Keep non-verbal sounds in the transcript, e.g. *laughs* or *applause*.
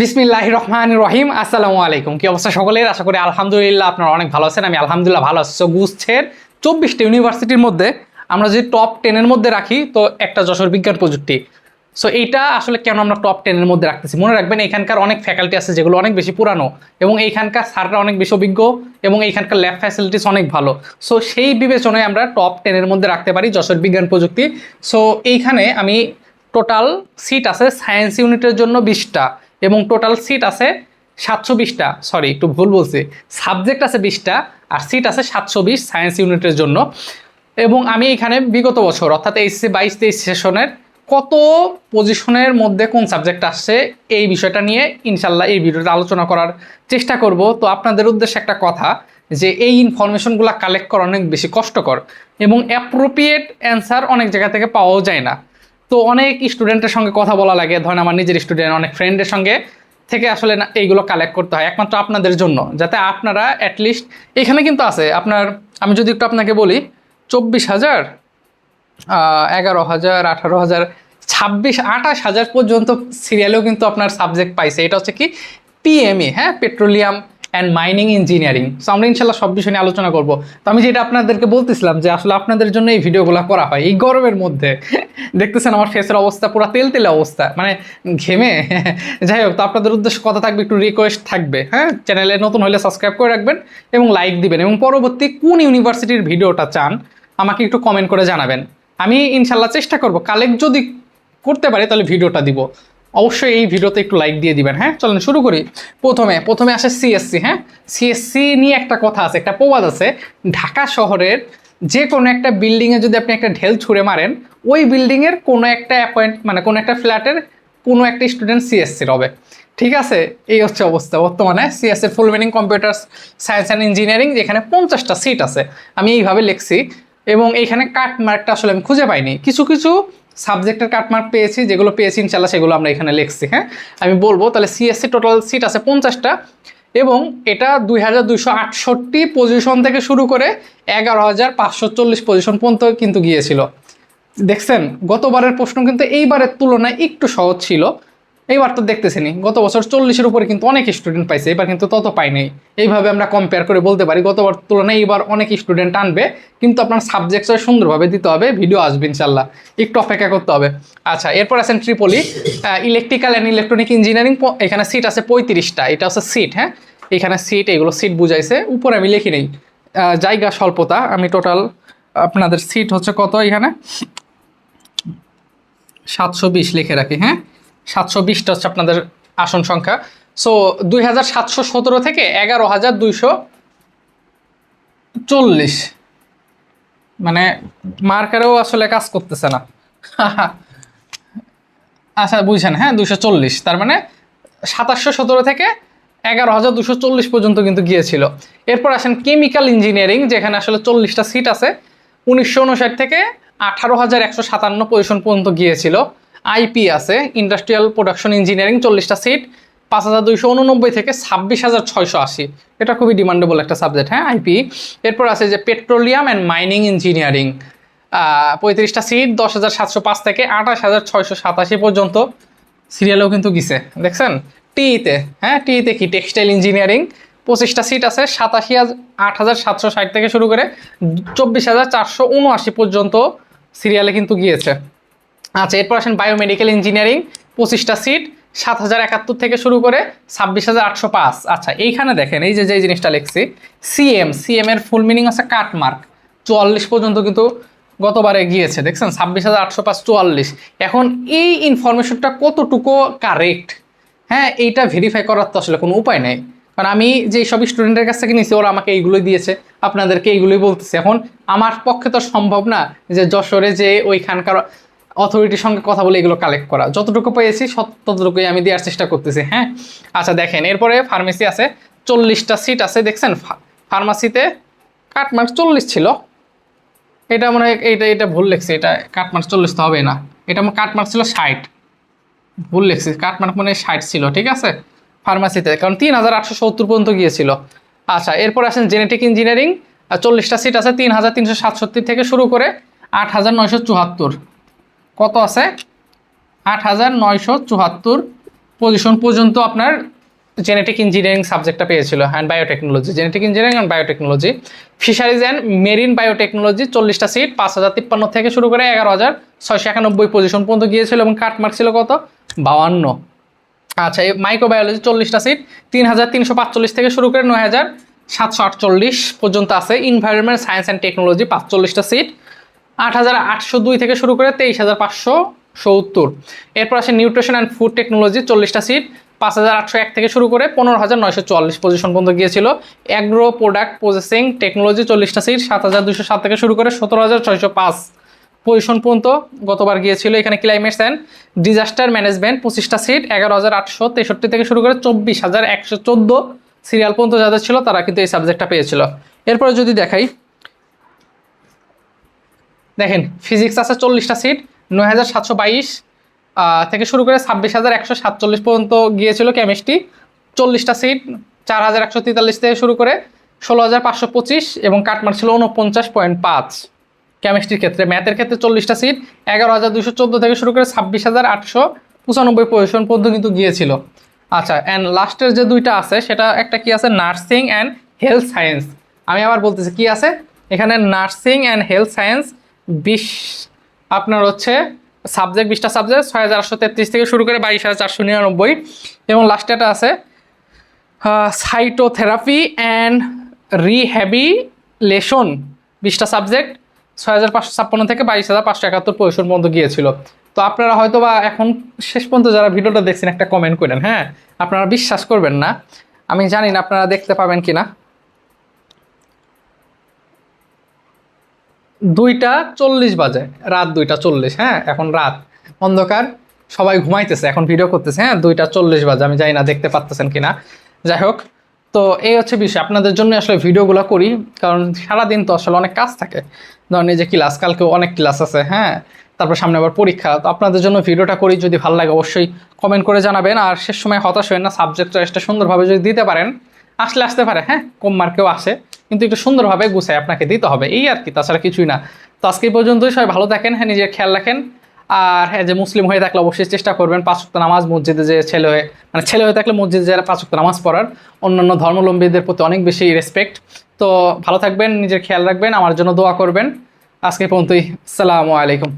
বিসমিল্লাহ রহমান রহিম আসসালামু আলাইকুম। কি অবস্থা সকলের? আশা করি আলহামদুলিল্লাহ আপনারা অনেক ভালো আছেন, আমি আলহামদুলিল্লাহ ভালো আছি। গুচ্ছের চব্বিশটা ইউনিভার্সিটির মধ্যে আমরা যদি টপ টেনের মধ্যে রাখি, তো একটা যশোর বিজ্ঞান প্রযুক্তি। সো এইটা আসলে কেন আমরা টপ টেনের মধ্যে রাখতেছি? মনে রাখবেন, এখানকার অনেক ফ্যাকাল্টি আছে যেগুলো অনেক বেশি পুরানো, এবং এইখানকার স্যাররা অনেক বেশি অভিজ্ঞ, এবং এইখানকার ল্যাব ফ্যাসিলিটিস অনেক ভালো। সো সেই বিবেচনায় আমরা টপ টেনের মধ্যে রাখতে পারি যশোর বিজ্ঞান প্রযুক্তি। সো এইখানে আমি টোটাল সিট আছে সায়েন্স ইউনিটের জন্য বিশটা। এবং টোটাল সিট আছে সাতশো বিশটা। সরি একটু ভুল বলছি। সাবজেক্ট আছে বিশটা আর সিট আছে সাতশো বিশ সায়েন্স ইউনিটের জন্য। এবং আমি এখানে বিগত বছর, অর্থাৎ এইচসি বাইশ তেইশ সেশনের কত পজিশনের মধ্যে কোন সাবজেক্ট আসছে এই বিষয়টা নিয়ে ইনশাল্লাহ এই ভিডিওতে আলোচনা করার চেষ্টা করব। তো আপনাদের উদ্দেশ্যে একটা কথা যে এই ইনফরমেশনগুলো কালেক্ট করা অনেক বেশি কষ্টকর এবং অ্যাপ্রোপ্রিয়েট অ্যান্সার অনেক জায়গা থেকে পাওয়াও যায় না। তো অনেক স্টুডেন্টের সঙ্গে কথা বলা লাগে। ধরেন আমার নিজের স্টুডেন্ট অনেক ফ্রেন্ডের সঙ্গে থেকে আসলে না এইগুলো কালেক্ট করতে হয়, একমাত্র আপনাদের জন্য। যাতে আপনারা অ্যাটলিস্ট এখানে কিন্তু আছে, আপনার, আমি যদি একটু আপনাকে বলি, চব্বিশ হাজার এগারো হাজার, আঠারো হাজার, ছাব্বিশ, আঠাশ হাজার পর্যন্ত সিরিয়ালেও কিন্তু আপনার সাবজেক্ট পাইছে। এটা হচ্ছে কি? পিএমই হ্যাঁ? Petroleum and mining engineering so আমরা ইনশাল্লাহ সব বিষয় নিয়ে আলোচনা করব। তো আমি যেটা আপনাদেরকে বলতেছিলাম যে আসলে আপনাদের জন্য এই ভিডিওগুলো করা হয় এই গরমের মধ্যে। দেখতেছেন আমার ফেসের অবস্থা, পুরো তেল তেলে অবস্থা। মানে ঘেমে। যাই হোক, তো আপনাদের উদ্দেশ্য কথা থাকবে, একটু রিকোয়েস্ট থাকবে। হ্যাঁ চ্যানেলে নতুন হলে সাবস্ক্রাইব করে রাখবেন এবং লাইক দিবেন এবং পরবর্তী কোন ইউনিভার্সিটির ভিডিওটা চান, আমাকে একটু কমেন্ট করে জানাবেন। আমি ইনশাল্লাহ চেষ্টা করব। কালেক্ট যদি করতে পারি, তাহলে ভিডিওটা দিব। অবশ্যই এই ভিডিওতে একটু লাইক দিয়ে দিবেন হ্যাঁ? চলেন শুরু করি। প্রথমে প্রথমে আসে সিএসসি হ্যাঁ? সিএসসি নিয়ে একটা কথা আছে, একটা প্রবাদ আছে। ঢাকা শহরের যে কোনো একটা বিল্ডিংয়ে যদি আপনি একটা ঢেল ছুঁড়ে মারেন, ওই বিল্ডিংয়ের কোনো একটা অ্যাপয়েন্ট মানে কোনো একটা ফ্ল্যাটের কোনো একটা স্টুডেন্ট সিএসসির হবে। ঠিক আছে? এই হচ্ছে অবস্থা। বর্তমানে CSE full meaning computer science and engineering যেখানে পঞ্চাশটা সিট আছে। আমি এইভাবে লিখছি। এবং এইখানে কাট মার্কটা আসলে আমি খুঁজে পাইনি। কিছু কিছু সাবজেক্টের কাটমার্ক পেয়েছি, যেগুলো পেয়েছি ইনশাল্লাহ সেগুলো আমরা এখানে লিখছি হ্যাঁ? আমি বলব তাহলে সিএসসি টোটাল সিট আছে পঞ্চাশটা এবং এটা দুই হাজার দুইশো আটষট্টি পজিশন থেকে শুরু করে এগারো পজিশন পর্যন্ত কিন্তু গিয়েছিল। দেখছেন, গতবারের প্রশ্ন কিন্তু এইবারের তুলনায় একটু সহজ ছিল। এইবার তো দেখতেছেনি গত বছর চল্লিশের উপরে কিন্তু অনেক স্টুডেন্ট পাইছে, এবার কিন্তু তত পাইনি এইভাবে আমরা কম্পেয়ার করে বলতে পারি গতবার তুলনায় এইবার অনেক স্টুডেন্ট আনবে, কিন্তু আপনার সাবজেক্ট সুন্দরভাবে দিতে হবে ভিডিও আসবে ইনশাল্লাহ। একটু অপেক্ষা করতে হবে। আচ্ছা এরপর আছেন triple E electrical and electronic engineering এখানে সিট আছে পঁয়ত্রিশটা, এটা হচ্ছে সিট হ্যাঁ? এখানে সিট এগুলো সিট বুঝাইছে, উপরে আমি লিখি নেই। জায়গা স্বল্পতা, আমি টোটাল আপনাদের সিট হচ্ছে কত এখানে? সাতশো বিশ লিখে রাখি হ্যাঁ? সাতশো বিশটা হচ্ছে আপনাদের আসন সংখ্যা। সো দুই হাজার সাতশো সতেরো থেকে এগারো হাজার দুইশো চল্লিশ। মানে মার্কারেও আসলে কাজ করতেছে না। *laughs* আচ্ছা বুঝছেন হ্যাঁ? দুশো চল্লিশ। তার মানে সাতাশশো সতেরো থেকে এগারো হাজার দুশো চল্লিশ পর্যন্ত কিন্তু গিয়েছিল। এরপর আসেন কেমিক্যাল ইঞ্জিনিয়ারিং, যেখানে আসলে চল্লিশটা সিট আছে। উনিশশো উনষাট থেকে আঠারো হাজার একশো সাতান্ন পজিশন পর্যন্ত গিয়েছিল। আইপি আছে ইন্ডাস্ট্রিয়াল প্রোডাকশন ইঞ্জিনিয়ারিং চল্লিশটা সিট পাঁচ হাজার দুইশো উননব্বই থেকে ছাব্বিশ হাজার ছয়শো আশি। এটা খুবই ডিমান্ডেবল একটা সাবজেক্ট হ্যাঁ আইপি। এরপর আছে যে পেট্রোলিয়াম অ্যান্ড মাইনিং ইঞ্জিনিয়ারিং পঁয়ত্রিশটা সিট দশ হাজার সাতশো পাঁচ থেকে আঠাশ হাজার ছয়শো সাতাশি পর্যন্ত। সিরিয়ালেও কিন্তু গিছে, দেখছেন? টিইতে হ্যাঁ টিইতে কি? টেক্সটাইল ইঞ্জিনিয়ারিং পঁচিশটা সিট আছে, সাতাশি আট হাজার সাতশো ষাট থেকে শুরু করে চব্বিশ হাজার চারশো উনআশি পর্যন্ত সিরিয়ালে কিন্তু গিয়েছে। আচ্ছা এরপর আসেন বায়োমেডিক্যাল ইঞ্জিনিয়ারিং পঁচিশটা সিট সাত হাজার একাত্তর থেকে শুরু করে ছাব্বিশ হাজার আটশো পাঁচ। আচ্ছা এইখানে দেখেন, এই যে যে জিনিসটা লিখছি সিএম সিএম এর ফুল মিনিং আছে কাটমার্ক চুয়াল্লিশ পর্যন্ত কিন্তু গতবারে গিয়েছে, দেখছেন? ছাব্বিশ হাজার আটশো পাঁচ, চুয়াল্লিশ। এখন এই ইনফরমেশনটা কতটুকু কারেক্ট হ্যাঁ এইটা ভেরিফাই করার তো আসলে কোনো উপায় নেই। কারণ আমি যে সব স্টুডেন্টের কাছ থেকে নিয়েছি ওরা আমাকে এইগুলোই দিয়েছে, আপনাদেরকে এইগুলোই বলতেছে। এখন আমার পক্ষে তো সম্ভব না যে যশোরে যে ওইখানকার অথরিটির সঙ্গে কথা বলে এগুলো কালেক্ট করা। যতটুকু পেয়েছি ততটুকুই আমি দেওয়ার চেষ্টা করতেছি হ্যাঁ? আচ্ছা দেখেন, এরপরে ফার্মেসি আছে, চল্লিশটা সিট আছে, দেখছেন? ফার্মাসিতে কাটমার্ক চল্লিশ ছিল। এটা মনে হয়, এটা এটা ভুল লেখছি, এটা কাটমার্ক চল্লিশ তো হবে না। এটা আমার কাটমার্ক ছিল ষাট। ভুল লেখছি কাটমার্ক মানে ষাট ছিল, ঠিক আছে? ফার্মাসিতে কারণ তিন হাজার আটশো সত্তর পর্যন্ত গিয়েছিল। আচ্ছা এরপর আসেন জেনেটিক ইঞ্জিনিয়ারিং চল্লিশটা সিট আছে, তিন হাজার তিনশো সাতষট্টি থেকে শুরু করে আট হাজার নয়শো চুয়াত্তর। কত আছে? আট হাজার নয়শো চুয়াত্তর। পজিশন পর্যন্ত আপনার জেনেটিক ইঞ্জিনিয়ারিং সাবজেক্টটা পেয়েছিল and biotechnology genetic engineering and biotechnology fisheries and marine biotechnology চল্লিশটা সিট পাঁচ হাজার তিপ্পান্ন থেকে শুরু করে এগারো হাজার ছয়শো একানব্বই পজিশন পর্যন্ত গিয়েছিল, এবং কাটমার্ক ছিল কত? বাউান্ন আচ্ছা এই মাইক্রোবায়োলজি চল্লিশটা সিট তিন হাজার তিনশো পাঁচচল্লিশ থেকে শুরু করে নয় হাজার সাতশো আটচল্লিশ পর্যন্ত আছে। ইনভায়রনমেন্ট সায়েন্স অ্যান্ড টেকনোলজি পাঁচচল্লিশটা সিট আট হাজার আটশো দুই থেকে শুরু করে তেইশ হাজার পাঁচশো সত্তর। এরপর আসে নিউট্রিশন অ্যান্ড ফুড টেকনোলজি, চল্লিশটা সিট পাঁচ হাজার আটশো এক থেকে শুরু করে পনেরো হাজার নয়শো চুয়াল্লিশ পজিশন পর্যন্ত গিয়েছিল। অ্যাগ্রো প্রোডাক্ট প্রসেসিং টেকনোলজি চল্লিশটা সিট সাত হাজার দুশো সাত থেকে শুরু করে সতেরো হাজার ছয়শো পাঁচ পজিশন পর্যন্ত গতবার গিয়েছিল। এখানে ক্লাইমেটস অ্যান্ড ডিজাস্টার ম্যানেজমেন্ট পঁচিশটা সিট এগারো হাজার আটশো তেষট্টি থেকে শুরু করে চব্বিশ হাজার একশো চোদ্দ সিরিয়াল পর্যন্ত যাদের ছিল, তারা কিন্তু এই সাবজেক্টটা পেয়েছিল। এরপরে যদি দেখাই দেখেন ফিজিক্স আছে চল্লিশটা সিট নয় হাজার সাতশো বাইশ থেকে শুরু করে ছাব্বিশ হাজার একশো সাতচল্লিশ পর্যন্ত গিয়েছিল কেমিস্ট্রি চল্লিশটা সিট চার হাজার একশো তেতাল্লিশ থেকে শুরু করে ষোলো হাজার পাঁচশো পঁচিশ এবং কাটমার ছিল উনপঞ্চাশ পয়েন্ট পাঁচ। কেমিস্ট্রির ক্ষেত্রে ম্যাথের ক্ষেত্রে চল্লিশটা সিট এগারো হাজার দুশো চোদ্দ থেকে শুরু করে ছাব্বিশ হাজার আটশো পঁচানব্বই পজিশন পর্যন্ত কিন্তু গিয়েছিল। আচ্ছা অ্যান্ড লাস্টের যে দুইটা আছে, সেটা একটা কি আছে? নার্সিং অ্যান্ড হেলথ সায়েন্স আমি আবার বলতেছি, কি আছে? এখানে নার্সিং অ্যান্ড হেলথ সায়েন্স বিশ, আপনার হচ্ছে সাবজেক্ট বিশটা সাবজেক্ট ছয় হাজার আটশো তেত্রিশ থেকে শুরু করে বাইশ হাজার চারশো নিরানব্বই। এবং লাস্টেটা আছে সাইটোথেরাপি অ্যান্ড রিহ্যাবিলেশন বিশটা সাবজেক্ট ছয় হাজার পাঁচশো ছাপ্পান্ন থেকে বাইশ হাজার পাঁচশো একাত্তর পজিশন পর্যন্ত গিয়েছিল। তো আপনারা হয়তো বা এখন শেষ পর্যন্ত যারা ভিডিওটা দেখছেন, একটা কমেন্ট করেন হ্যাঁ? আপনারা বিশ্বাস করবেন না। আমি জানি না আপনারা দেখতে পাবেন কিনা। দুইটা চল্লিশ বাজে। রাত দুইটা চল্লিশ হ্যাঁ এখন রাত। অন্ধকার, সবাই ঘুমাইতেছে, এখন ভিডিও করতেছে হ্যাঁ দুইটা চল্লিশ বাজে, আমি জানি না, দেখতে পারতেছেন কিনা। যাই হোক, তো এই হচ্ছে বিষয়, আপনাদের জন্য আসলে ভিডিওগুলো করি, কারণ সারাদিন তো আসলে অনেক কাজ থাকে। ধরেন এই যে ক্লাস কালকেও অনেক ক্লাস আছে হ্যাঁ তারপর সামনে আবার পরীক্ষা, তো আপনাদের জন্য ভিডিওটা করি, যদি ভালো লাগে অবশ্যই কমেন্ট করে জানাবেন, আর শেষ সময় হতাশ হয় না সাবজেক্ট চয়েসটা সুন্দরভাবে যদি দিতে পারেন, আসলে আসতে পারে হ্যাঁ কম মার্কেও আসে। কিন্তু একটু সুন্দরভাবে গুছায় আপনাকে দিতে হবে। এই আর কি, তাছাড়া কিছুই না। তো আজকে পর্যন্তই, সবাই ভালো থাকেন হ্যাঁ নিজের খেয়াল রাখেন। আর হ্যাঁ যে মুসলিম হয়ে থাকলে অবশ্যই চেষ্টা করবেন পাঁচ ওয়াক্ত নামাজ মসজিদে যে ছেলে হয়ে মানে ছেলে হয়ে থাকলে মসজিদে যারা পাঁচ ওয়াক্ত নামাজ পড়ার, অন্যান্য ধর্মলম্বীদের প্রতি অনেক বেশি রেসপেক্ট তো ভালো থাকবেন, নিজের খেয়াল রাখবেন, আমার জন্য দোয়া করবেন। আজকে পর্যন্তই, আসসালামু আলাইকুম।